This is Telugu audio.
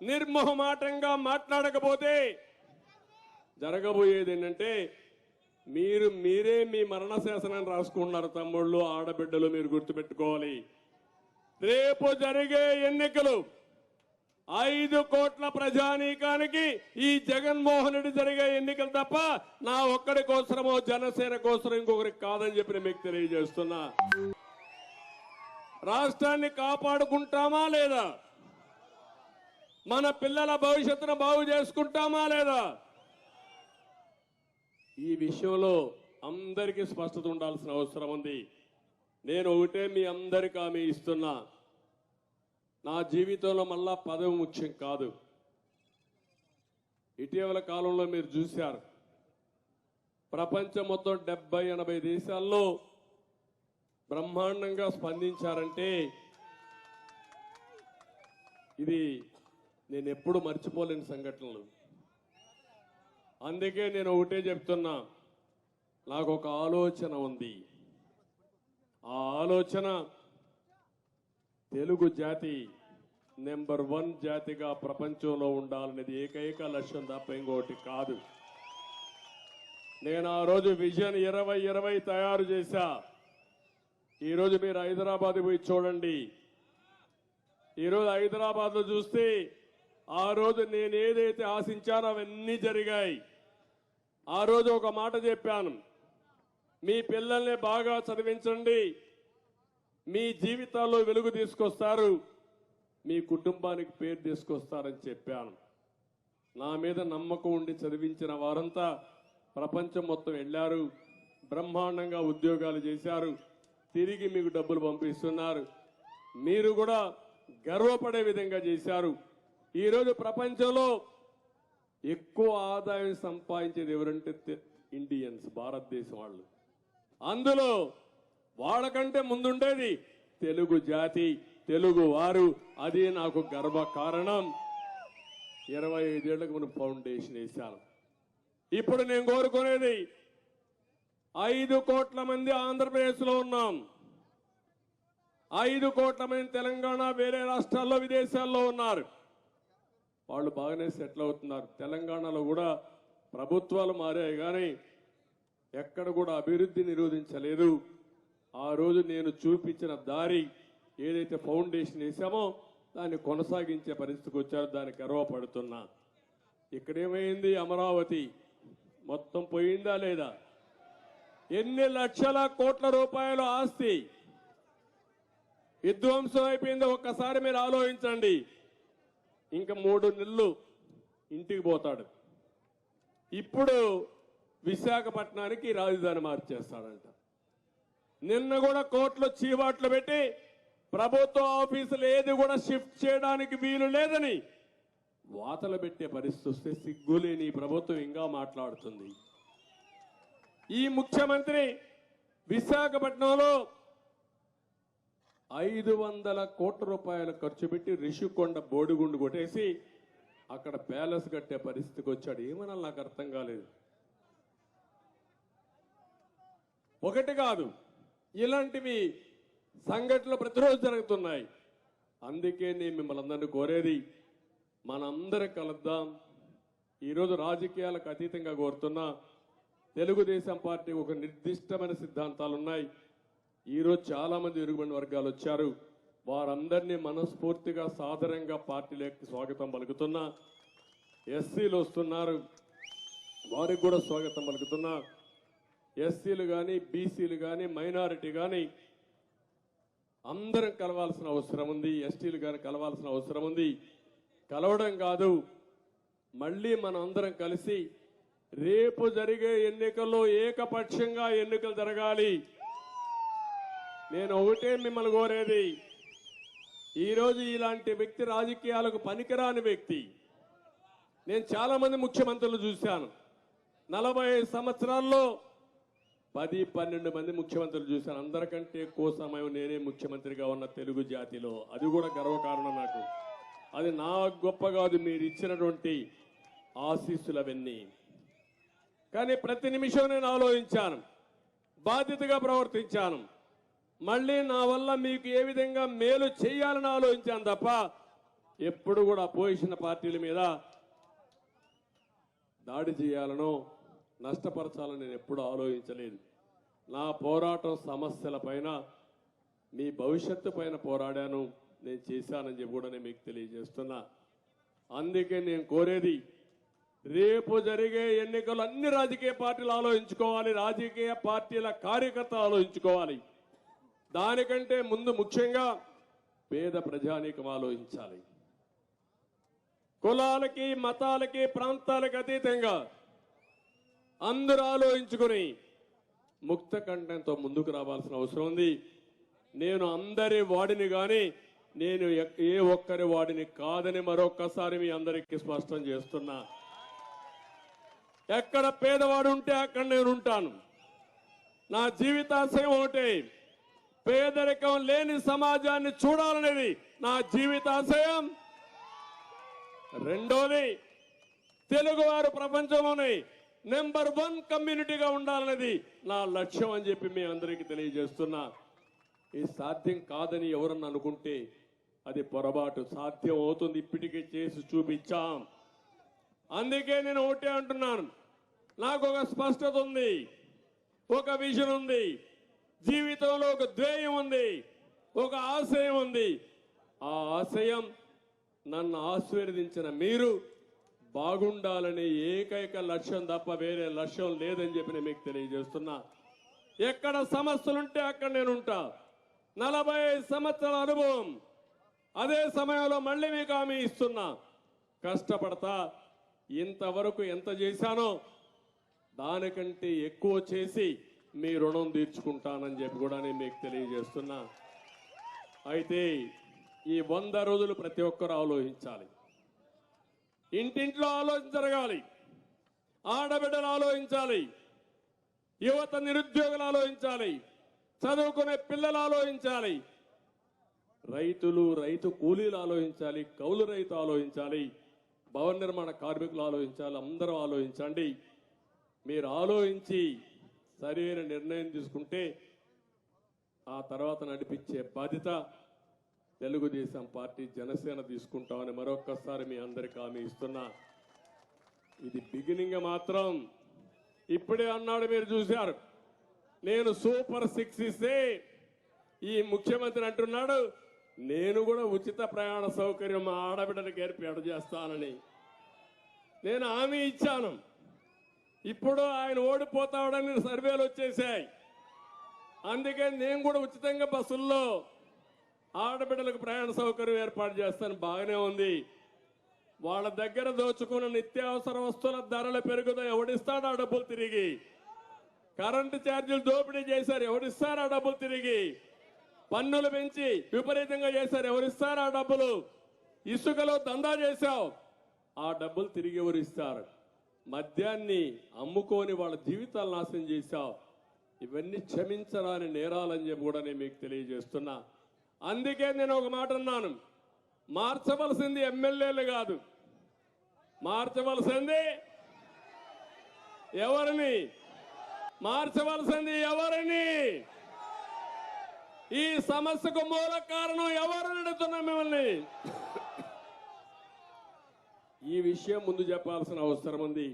నిర్మోహమాటంగా మాట్లాడకపోతే జరగబోయేది ఏంటంటే మీరు మీరే మీ మరణ శాసనాన్ని రాసుకుంటున్నారు తమ్ముళ్ళు ఆడబిడ్డలు మీరు గుర్తుపెట్టుకోవాలి. రేపు జరిగే ఎన్నికలు ఐదు కోట్ల ప్రజానీకానికి ఈ జగన్మోహన్ రెడ్డి జరిగే ఎన్నికలు తప్ప నా ఒక్కడి కోసరమో జనసేన కోసం ఇంకొకరికి కాదని చెప్పి మీకు తెలియజేస్తున్నా. రాష్ట్రాన్ని కాపాడుకుంటామా లేదా? మన పిల్లల భవిష్యత్తును బాగు చేసుకుంటామా లేదా? ఈ విషయంలో అందరికీ స్పష్టత ఉండాల్సిన అవసరం ఉంది. నేను ఒకటే మీ అందరికి హామీ ఇస్తున్నా. నా జీవితంలో మళ్ళా పదవి ముఖ్యం కాదు. ఇటీవల కాలంలో మీరు చూశారు. ప్రపంచం మొత్తం డెబ్బై ఎనభై దేశాల్లో బ్రహ్మాండంగా స్పందించారంటే ఇది నేను ఎప్పుడు మర్చిపోలేని సంఘటనలు. అందుకే నేను ఒకటే చెప్తున్నా నాకు ఒక ఆలోచన ఉంది. ఆ ఆలోచన తెలుగు జాతి నెంబర్ వన్ జాతిగా ప్రపంచంలో ఉండాలనేది ఏకైక లక్ష్యం తప్ప ఇంకోటి కాదు. నేను ఆ రోజు విజన్ ఇరవై ఇరవై తయారు చేశా. ఈరోజు మీరు హైదరాబాద్ పోయి చూడండి. ఈరోజు హైదరాబాద్లో చూస్తే ఆ రోజు నేను ఏదైతే ఆశించానో అవన్నీ జరిగాయి. ఆ రోజు ఒక మాట చెప్పాను. మీ పిల్లల్ని బాగా చదివించండి. మీ జీవితాల్లో వెలుగు తీసుకొస్తారు. మీ కుటుంబానికి పేరు తీసుకొస్తారని చెప్పాను. నా మీద నమ్మకం ఉండి చదివించిన వారంతా ప్రపంచం మొత్తం వెళ్ళారు. బ్రహ్మాండంగా ఉద్యోగాలు చేశారు. తిరిగి మీకు డబ్బులు పంపిస్తున్నారు. మీరు కూడా గర్వపడే విధంగా చేశారు. ఈరోజు ప్రపంచంలో ఎక్కువ ఆదాయం సంపాదించేది ఎవరంటే ఇండియన్స్ భారతదేశం వాళ్ళు. అందులో వాళ్ళకంటే ముందుండేది తెలుగు జాతి తెలుగు వారు. అది నాకు గర్వ కారణం. ఇరవై ఐదేళ్ళకు మనం ఫౌండేషన్ వేశాను ఇప్పుడు నేను కోరుకునేది ఐదు కోట్ల మంది ఆంధ్రప్రదేశ్లో ఉన్నాం. ఐదు కోట్ల మంది తెలంగాణ వేరే రాష్ట్రాల్లో విదేశాల్లో ఉన్నారు. వాళ్ళు బాగానే సెటిల్ అవుతున్నారు. తెలంగాణలో కూడా ప్రభుత్వాలు మారాయి కానీ ఎక్కడ కూడా అభివృద్ధి నిరోధించలేదు. ఆ రోజు నేను చూపించిన దారి ఏదైతే ఫౌండేషన్ వేసామో దాన్ని కొనసాగించే పరిస్థితికి వచ్చారో. దానికి గర్వపడుతున్నా. ఇక్కడేమైంది అమరావతి? మొత్తం పోయిందా లేదా? ఎన్ని లక్షల కోట్ల రూపాయల ఆస్తి? విధ్వంసం అయిపోయిందో. ఒక్కసారి మీరు ఆలోచించండి. ఇంకా మూడు నెలలు ఇంటికి పోతాడు. ఇప్పుడు విశాఖపట్నానికి రాజధాని మార్చేస్తాడంట. నిన్న కూడా కోర్టులో చీవాట్లు పెట్టి ప్రభుత్వ ఆఫీసులు ఏది కూడా షిఫ్ట్ చేయడానికి వీలు లేదని వాతలు పెట్టే పరిస్థితి వస్తే సిగ్గులేని ప్రభుత్వం ఇంకా మాట్లాడుతుంది. ఈ ముఖ్యమంత్రి విశాఖపట్నంలో ఐదు వందల కోట్ల రూపాయలు ఖర్చు పెట్టి రిషికొండ బోడిగుండు కొట్టేసి అక్కడ ప్యాలెస్ కట్టే పరిస్థితికి వచ్చాడు. ఏమనాలి నాకు అర్థం కాలేదు. ఒకటి కాదు ఇలాంటివి సంఘటనలు ప్రతిరోజు జరుగుతున్నాయి. అందుకే నేను మిమ్మల్ని అందరినీ కోరేది మనందరం కలుద్దాం. ఈరోజు రాజకీయాలకు అతీతంగా కోరుతున్నా తెలుగుదేశం పార్టీ ఒక నిర్దిష్టమైన సిద్ధాంతాలు ఉన్నాయి ఈరోజు చాలా మంది వర్గాలు వచ్చారు. వారందరినీ మనస్ఫూర్తిగా సాదరంగా పార్టీలోకి స్వాగతం పలుకుతున్నా. ఎస్సీలు వస్తున్నారు. వారికి కూడా స్వాగతం పలుకుతున్నా. ఎస్సీలు కానీ బీసీలు కానీ మైనారిటీ కానీ అందరం కలవాల్సిన అవసరం ఉంది. ఎస్టీలు కానీ కలవాల్సిన అవసరం ఉంది. కలవడం కాదు మళ్ళీ మనం అందరం కలిసి రేపు జరిగే ఎన్నికల్లో ఏకపక్షంగా ఎన్నికలు జరగాలి. నేను ఒకటే మిమ్మల్ని కోరేది. ఈరోజు ఇలాంటి వ్యక్తి రాజకీయాలకు పనికిరాని వ్యక్తి. నేను చాలామంది ముఖ్యమంత్రులు చూశాను. నలభై సంవత్సరాల్లో పది పన్నెండు మంది ముఖ్యమంత్రులు చూశాను. అందరికంటే ఎక్కువ సమయం నేనే ముఖ్యమంత్రిగా ఉన్న తెలుగు జాతిలో. అది కూడా గర్వకారణం నాకు. అది నా గొప్ప కాదు. మీరు ఇచ్చినటువంటి ఆశీస్సులు అవన్నీ కానీ ప్రతి నిమిషం నేను ఆలోచించాను. బాధ్యతగా ప్రవర్తించాను. మళ్ళీ నా వల్ల మీకు ఏ విధంగా మేలు చేయాలని ఆలోచించాను తప్ప ఎప్పుడు కూడా అపోజిషన్ పార్టీల మీద దాడి చేయాలనో నష్టపరచాలని నేను ఎప్పుడు ఆలోచించలేదు. నా పోరాటం సమస్యల పైన మీ భవిష్యత్తు పైన పోరాడాను నేను చేశానని చెప్పి కూడా నేను మీకు తెలియజేస్తున్నా. అందుకే నేను కోరేది రేపు జరిగే ఎన్నికలు అన్ని రాజకీయ పార్టీలు ఆలోచించుకోవాలి రాజకీయ పార్టీల కార్యకర్తలు ఆలోచించుకోవాలి. దానికంటే ముందు ముఖ్యంగా పేద ప్రజానీకం ఆలోచించాలి. కులాలకి మతాలకి ప్రాంతాలకు అతీతంగా అందరూ ఆలోచించుకుని ముక్త కంఠంతో ముందుకు రావాల్సిన అవసరం ఉంది. నేను అందరి వాడిని కానీ నేను ఏ ఒక్కరి వాడిని కాదని మరొక్కసారి మీ అందరికీ స్పష్టం చేస్తున్నా. ఎక్కడ పేదవాడు ఉంటే అక్కడ నేను ఉంటాను. నా జీవితాశయం ఒకటే. పేదరికం లేని సమాజాన్ని చూడాలనేది నా జీవితాశయం. రెండోది తెలుగువారు ప్రపంచంలోనే నెంబర్ వన్ కమ్యూనిటీగా ఉండాలనేది నా లక్ష్యం అని చెప్పి మీ అందరికీ తెలియజేస్తున్నా. ఇది సాధ్యం కాదని ఎవరన్నా అనుకుంటే అది పొరపాటు. సాధ్యం అవుతుంది ఇప్పటికే చేసి చూపించాం. అందుకే నేను ఒకటే అంటున్నాను. నాకు ఒక స్పష్టత ఉంది ఒక విజన్ ఉంది. జీవితంలో ఒక ధ్యేయం ఉంది ఒక ఆశయం ఉంది. ఆ ఆశయం నన్ను ఆశీర్వదించిన మీరు బాగుండాలని ఏకైక లక్ష్యం తప్ప వేరే లక్ష్యం లేదని చెప్పి నేను మీకు తెలియజేస్తున్నా. ఎక్కడ సమస్యలుంటే అక్కడ నేను ఉంటా నలభై సంవత్సరాల అనుభవం. అదే సమయంలో మళ్ళీ మీకు హామీ ఇస్తున్నా. కష్టపడతా ఇంతవరకు ఎంత చేశానో దానికంటే ఎక్కువ చేసి మీ రుణం తీర్చుకుంటానని చెప్పి కూడా నేను మీకు తెలియజేస్తున్నా. అయితే ఈ వంద రోజులు ప్రతి ఒక్కరు ఆలోచించాలి. ఇంటింట్లో ఆలోచన జరగాలి. ఆడబిడ్డలు ఆలోచించాలి. యువత నిరుద్యోగులు ఆలోచించాలి. చదువుకునే పిల్లలు ఆలోచించాలి. రైతులు రైతు కూలీలు ఆలోచించాలి. కౌలు రైతు ఆలోచించాలి. భవన నిర్మాణ కార్మికులు ఆలోచించాలి. అందరూ ఆలోచించండి. మీరు ఆలోచించి సరైన నిర్ణయం తీసుకుంటే ఆ తర్వాత నడిపించే బాధ్యత తెలుగుదేశం పార్టీ జనసేన తీసుకుంటామని మరొక్కసారి మీ అందరికి హామీ ఇస్తున్నా. ఇది బిగినింగ్ మాత్రం ఇప్పుడే అన్నాడు మీరు చూశారు. నేను సూపర్ సిక్స్ ఇస్తే ఈ ముఖ్యమంత్రి అంటున్నాడు నేను కూడా ఉచిత ప్రయాణ సౌకర్యం మా ఆడబిడ్డలకు ఏర్పాటు చేస్తానని. నేను హామీ ఇచ్చాను. ఇప్పుడు ఆయన ఓడిపోతాడని సర్వేలు వచ్చేసాయి. అందుకే నేను కూడా ఉచితంగా బస్సుల్లో ఆడబిడ్డలకు ప్రయాణ సౌకర్యం ఏర్పాటు చేస్తాను. బాగానే ఉంది. వాళ్ళ దగ్గర దోచుకున్న నిత్యావసర వస్తువుల ధరలు పెరుగుతాయి. ఎవడిస్తాడు ఆ డబ్బులు తిరిగి? కరెంటు ఛార్జీలు దోపిడీ చేశారు. ఎవరిస్తారు ఆ డబ్బులు తిరిగి? పన్నులు పెంచి విపరీతంగా చేశారు. ఎవరిస్తారు ఆ డబ్బులు? ఇసుకలో దందా చేశావు. ఆ డబ్బులు తిరిగి ఎవరిస్తారు? మద్యాన్ని అమ్ముకొని వాళ్ళ జీవితాలు నాశనం చేశావు. ఇవన్నీ క్షమించరాని నేరాలని చెప్పి కూడా నేను మీకు తెలియజేస్తున్నా. అందుకే నేను ఒక మాట అన్నాను. మార్చవలసింది ఎమ్మెల్యేలు కాదు. మార్చవలసింది ఎవరిని? మార్చవలసింది ఎవరిని? ఈ సమస్యకు మూల కారణం ఎవరు నడుతున్నా మిమ్మల్ని? ఈ విషయం ముందు చెప్పాల్సిన అవసరం ఉంది.